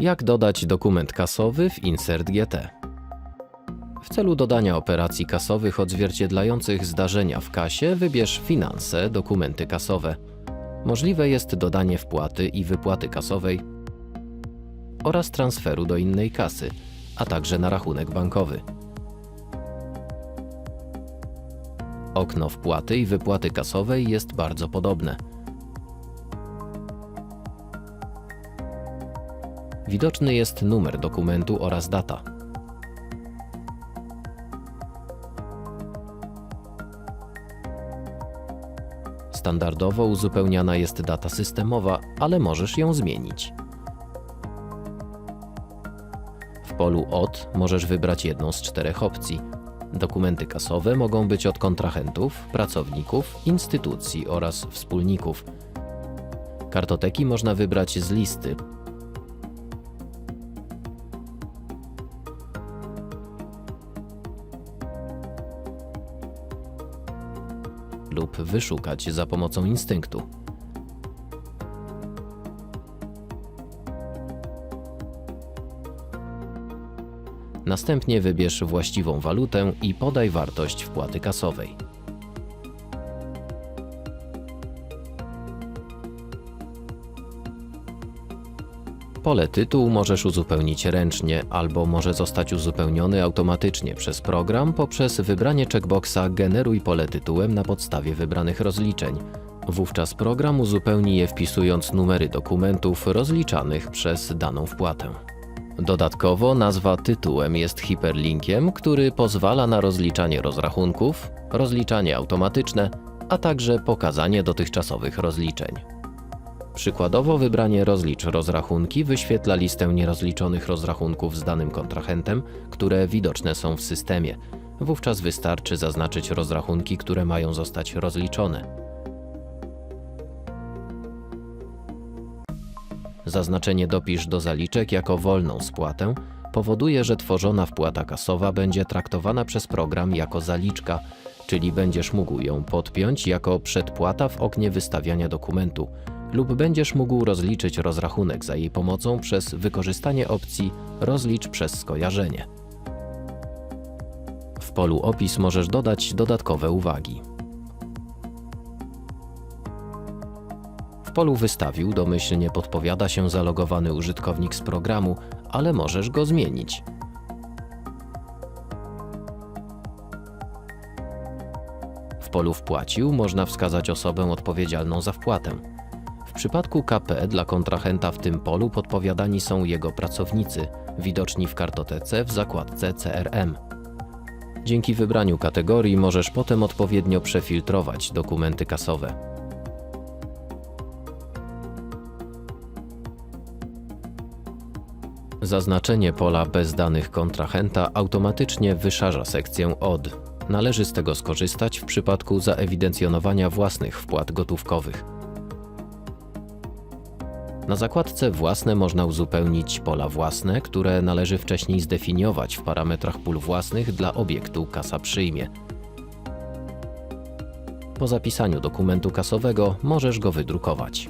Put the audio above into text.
Jak dodać dokument kasowy w Insert GT? W celu dodania operacji kasowych odzwierciedlających zdarzenia w kasie wybierz Finanse, dokumenty kasowe. Możliwe jest dodanie wpłaty i wypłaty kasowej oraz transferu do innej kasy, a także na rachunek bankowy. Okno wpłaty i wypłaty kasowej jest bardzo podobne. Widoczny jest numer dokumentu oraz data. Standardowo uzupełniana jest data systemowa, ale możesz ją zmienić. W polu OD możesz wybrać jedną z czterech opcji. Dokumenty kasowe mogą być od kontrahentów, pracowników, instytucji oraz wspólników. Kartoteki można wybrać z listy. Lub wyszukać za pomocą instynktu. Następnie wybierz właściwą walutę i podaj wartość wpłaty kasowej. Pole tytuł możesz uzupełnić ręcznie albo może zostać uzupełniony automatycznie przez program poprzez wybranie checkboxa Generuj pole tytułem na podstawie wybranych rozliczeń. Wówczas program uzupełni je wpisując numery dokumentów rozliczanych przez daną wpłatę. Dodatkowo nazwa tytułem jest hiperlinkiem, który pozwala na rozliczanie rozrachunków, rozliczanie automatyczne, a także pokazanie dotychczasowych rozliczeń. Przykładowo wybranie rozlicz rozrachunki wyświetla listę nierozliczonych rozrachunków z danym kontrahentem, które widoczne są w systemie. Wówczas wystarczy zaznaczyć rozrachunki, które mają zostać rozliczone. Zaznaczenie dopisz do zaliczek jako wolną spłatę powoduje, że tworzona wpłata kasowa będzie traktowana przez program jako zaliczka, czyli będziesz mógł ją podpiąć jako przedpłata w oknie wystawiania dokumentu lub będziesz mógł rozliczyć rozrachunek za jej pomocą przez wykorzystanie opcji Rozlicz przez skojarzenie. W polu Opis możesz dodać dodatkowe uwagi. W polu Wystawił domyślnie podpowiada się zalogowany użytkownik z programu, ale możesz go zmienić. W polu Wpłacił można wskazać osobę odpowiedzialną za wpłatę. W przypadku KP dla kontrahenta w tym polu podpowiadani są jego pracownicy, widoczni w kartotece w zakładce CRM. Dzięki wybraniu kategorii możesz potem odpowiednio przefiltrować dokumenty kasowe. Zaznaczenie pola bez danych kontrahenta automatycznie wyszarza sekcję OD. Należy z tego skorzystać w przypadku zaewidencjonowania własnych wpłat gotówkowych. Na zakładce Własne można uzupełnić pola własne, które należy wcześniej zdefiniować w parametrach pól własnych dla obiektu Kasa przyjmie. Po zapisaniu dokumentu kasowego możesz go wydrukować.